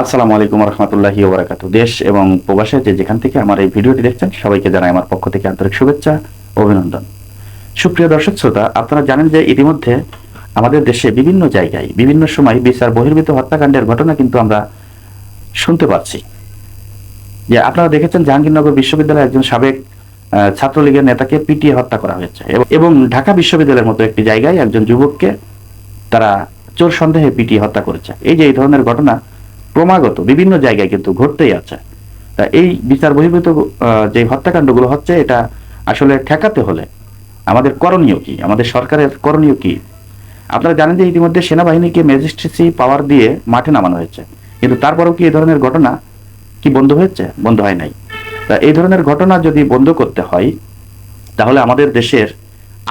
আসসালামু আলাইকুম রহমতুল্লাহি ওবরাকাত দেশ এবং প্রবাসে যে যেখান থেকে আমার এই ভিডিওটি দেখছেন, সবাইকে জানাই আমার পক্ষ থেকে আন্তরিক শুভেচ্ছা, অভিনন্দন। সুপ্রিয় দর্শক, শ্রোতা, আপনারা জানেন যে ইতিমধ্যে আমাদের দেশে বিভিন্ন জায়গায়, বিভিন্ন সময় বিচার বহির্ভূত হত্যাকাণ্ডের ঘটনা কিন্তু আমরা শুনতে পাচ্ছি। যে আপনারা দেখেছেন জাহাঙ্গীরনগর বিশ্ববিদ্যালয়ের একজন সাবেক ছাত্রলীগের নেতাকে পিটিয়ে হত্যা করা হয়েছে এবং ঢাকা বিশ্ববিদ্যালয়ের মতো একটি জায়গায় একজন যুবককে তারা চোর সন্দেহে পিটিয়ে হত্যা করেছে। এই যে এই ধরনের ঘটনা ক্রমাগত বিভিন্ন জায়গায় কিন্তু ঘটতেই আছে। তা এই বিচার বহির্ভূত যে হত্যাকাণ্ডগুলো হচ্ছে, এটা আসলে ঠেকাতে হলে আমাদের করণীয় কি? আমাদের সরকারের করণীয় কি? আপনারা জানেন যে ইতিমধ্যে সেনাবাহিনীকে ম্যাজিস্ট্রেসি পাওয়ার দিয়ে মাঠে নামানো হয়েছে। কিন্তু তারপরেও কি এই ধরনের ঘটনা কি বন্ধ হয়েছে? বন্ধ হয় নাই। তা এই ধরনের ঘটনা যদি বন্ধ করতে হয়, তাহলে আমাদের দেশের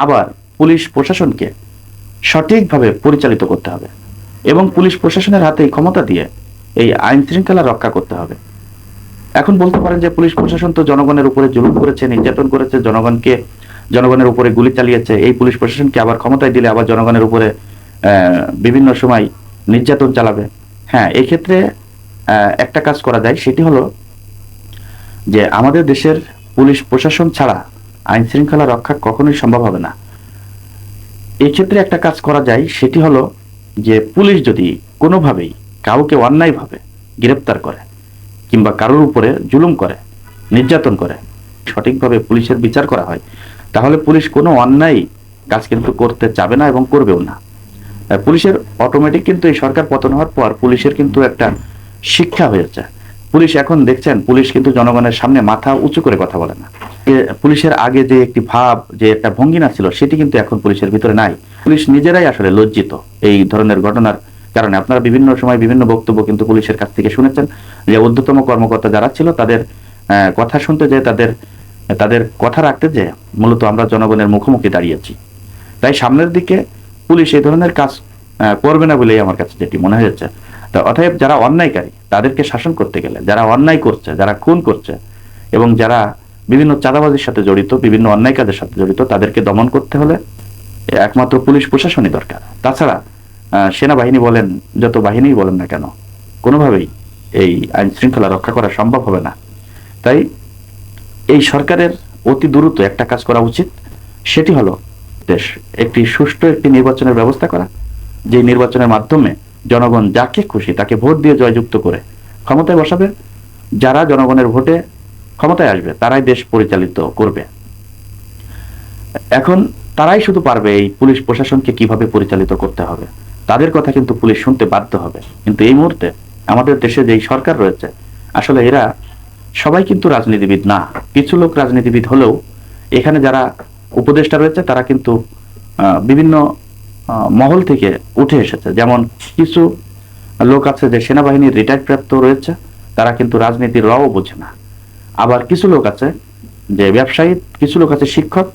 আবার পুলিশ প্রশাসনকে সঠিকভাবে পরিচালিত করতে হবে। এবং পুলিশ প্রশাসনের হাতে ক্ষমতা দিয়ে এই আইন শৃঙ্খলা রক্ষা করতে হবে। এখন বলতে পারেন যে পুলিশ প্রশাসন তো জনগণের উপরে জুলুম করেছে, নির্যাতন করেছে, জনগণকে, জনগণের উপরে গুলি চালিয়েছে। এই পুলিশ প্রশাসনকে আবার ক্ষমতায় দিলে আবার জনগণের উপরে বিভিন্ন সময় নির্যাতন চালাবে। হ্যাঁ এই ক্ষেত্রে একটা কাজ করা যায়, সেটি হলো যে আমাদের দেশের পুলিশ প্রশাসন ছাড়া আইন শৃঙ্খলা রক্ষা কখনোই সম্ভব হবে না। এই ক্ষেত্রে একটা কাজ করা যায়, সেটি হলো যে পুলিশ যদি কোনোভাবেই কাউকে অন্যায়ভাবে গ্রেপ্তার করে কিংবা কারোর উপরে জুলুম করে, নির্যাতন করে, সঠিকভাবে পুলিশের বিচার করা হয়, তাহলে পুলিশ কোনো অন্যায় কাজ কিন্তু করতে চাবে না এবং করবেও না। পুলিশের অটোমেটিক কিন্তু এই সরকার পতন হওয়ার পর পুলিশের কিন্তু একটা শিক্ষা হয়েছে। পুলিশ এখন দেখছেন, পুলিশ কিন্তু জনগণের সামনে মাথা উঁচু করে কথা বলে না। পুলিশের আগে যে একটি ভাব, যে একটা ভঙ্গিনা ছিল, সেটি কিন্তু এখন পুলিশের ভিতরে নাই। পুলিশ নিজেরাই আসলে লজ্জিত এই ধরনের ঘটনার কারণে আপনারা বিভিন্ন সময় বিভিন্ন বক্তব্য কিন্তু পুলিশের কাছ থেকে শুনেছেন যে ঊর্ধ্বতম কর্মকর্তা যারা ছিল তাদের কথা শুনতে যে তাদের তাদের কথা রাখতে যে মূলত আমরা জনগণের মুখোমুখি দাঁড়িয়েছি। তাই সামনের দিকে পুলিশ এই ধরনের কাজ করবে না বলেই আমার কাছে যেটি মনে হয়েছে। তো অতএব যারা অন্যায়কারী, তাদেরকে শাসন করতে গেলে, যারা অন্যায় করছে, যারা খুন করছে এবং যারা বিভিন্ন চাঁদাবাজির সাথে জড়িত, বিভিন্ন অন্যায় কাজের সাথে জড়িত, তাদেরকে দমন করতে হলে একমাত্র পুলিশ প্রশাসনই দরকার। তাছাড়া সেনাবাহিনী বলেন, যত বাহিনীই বলেন না কেন, কোনোভাবেই এই আইন শৃঙ্খলা রক্ষা করা সম্ভব হবে না। তাই এই সরকারের অতি দ্রুত একটা কাজ করা উচিত, সেটি হলো দেশ, একটি সুষ্ঠু একটি নির্বাচনের ব্যবস্থা করা যে নির্বাচনের মাধ্যমে জনগণ যাকে খুশি তাকে ভোট দিয়ে জয়যুক্ত করে ক্ষমতায় বসাবে। যারা জনগণের ভোটে ক্ষমতায় আসবে, তারাই দেশ পরিচালিত করবে। এখন তারাই শুধু পারবে এই পুলিশ প্রশাসনকে কীভাবে পরিচালিত করতে হবে। তাদের কথা কিন্তু পুলিশ শুনতে বাধ্য হবে। কিন্তু এই মুহূর্তে আমাদের দেশে যেই সরকার রয়েছে, আসলে এরা সবাই কিন্তু রাজনীতিবিদ না। কিছু লোক রাজনীতিবিদ হলেও এখানে যারা উপদেষ্টা রয়েছে, তারা কিন্তু বিভিন্ন মহল থেকে উঠে এসেছে। যেমন কিছু লোক আছে যে সেনাবাহিনীর রিটায়ার্ড প্রাপ্ত রয়েছে, তারা কিন্তু রাজনীতির রও বোঝে না। আবার কিছু লোক আছে যে ব্যবসায়ী, কিছু লোক আছে শিক্ষক,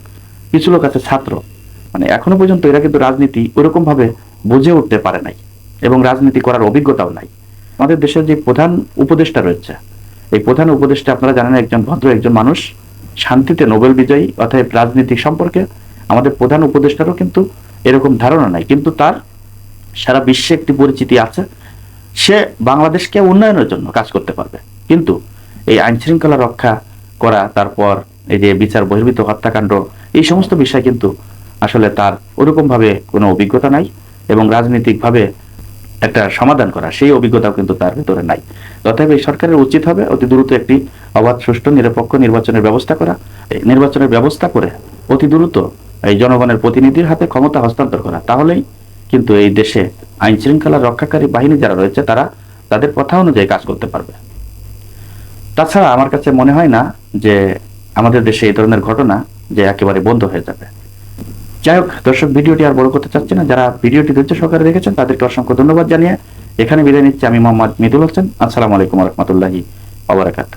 কিছু লোক আছে ছাত্র। মানে এখনও পর্যন্ত এরা কিন্তু রাজনীতি ওরকম ভাবে বুঝে উঠতে পারে নাই এবং রাজনীতি করার অভিজ্ঞতাও নাই। আমাদের দেশের যে প্রধান উপদেষ্টা রয়েছে, এই প্রধান উপদেষ্টা আপনারা জানেন, একজন ভদ্র একজন মানুষ, শান্তিতে নোবেল বিজয়ী অর্থাৎ রাজনীতি সম্পর্কে আমাদের প্রধান উপদেষ্টারও কিন্তু এরকম ধারণা নাই। কিন্তু তার সারা বিশ্বে একটি পরিচিতি আছে, সে বাংলাদেশকে উন্নয়নের জন্য কাজ করতে পারবে। কিন্তু এই আইন শৃঙ্খলা রক্ষা করা, তারপর এই যে বিচার বহির্ভূত হত্যাকাণ্ড, এই সমস্ত বিষয় কিন্তু আসলে তার ওরকম ভাবে কোনো অভিজ্ঞতা নাই। এবং রাজনৈতিকভাবে একটা সমাধান করা, সেই অভিজ্ঞতাও কিন্তু তার ভিতরে নাই। অতএব এই সরকারের উচিত হবে অতি দ্রুত একটি অবাধ, সুষ্ঠু, নিরপেক্ষ নির্বাচনের ব্যবস্থা করা। নির্বাচনের ব্যবস্থা করে অতি দ্রুত এই জনগণের প্রতিনিধির হাতে ক্ষমতা হস্তান্তর করা। তাহলেই কিন্তু এই দেশে আইন শৃঙ্খলা রক্ষাকারী বাহিনী যারা রয়েছে, তারা তাদের কথা অনুযায়ী কাজ করতে পারবে। তাছাড়া আমার কাছে মনে হয় না যে আমাদের দেশে এই ধরনের ঘটনা যে একেবারে বন্ধ হয়ে যাবে। যাই হোক, দর্শক, ভিডিওটি আর বড় করতে চাচ্ছি না। যারা ভিডিওটি ধৈর্য সহকারে দেখেছেন, তাদেরকে অসংখ্য ধন্যবাদ জানিয়ে এখানে বিদায় নিচ্ছি আমি মোহাম্মদ মিদুল হোসেন। আসসালামু আলাইকুম রহমতুল্লাহি আবরাকাত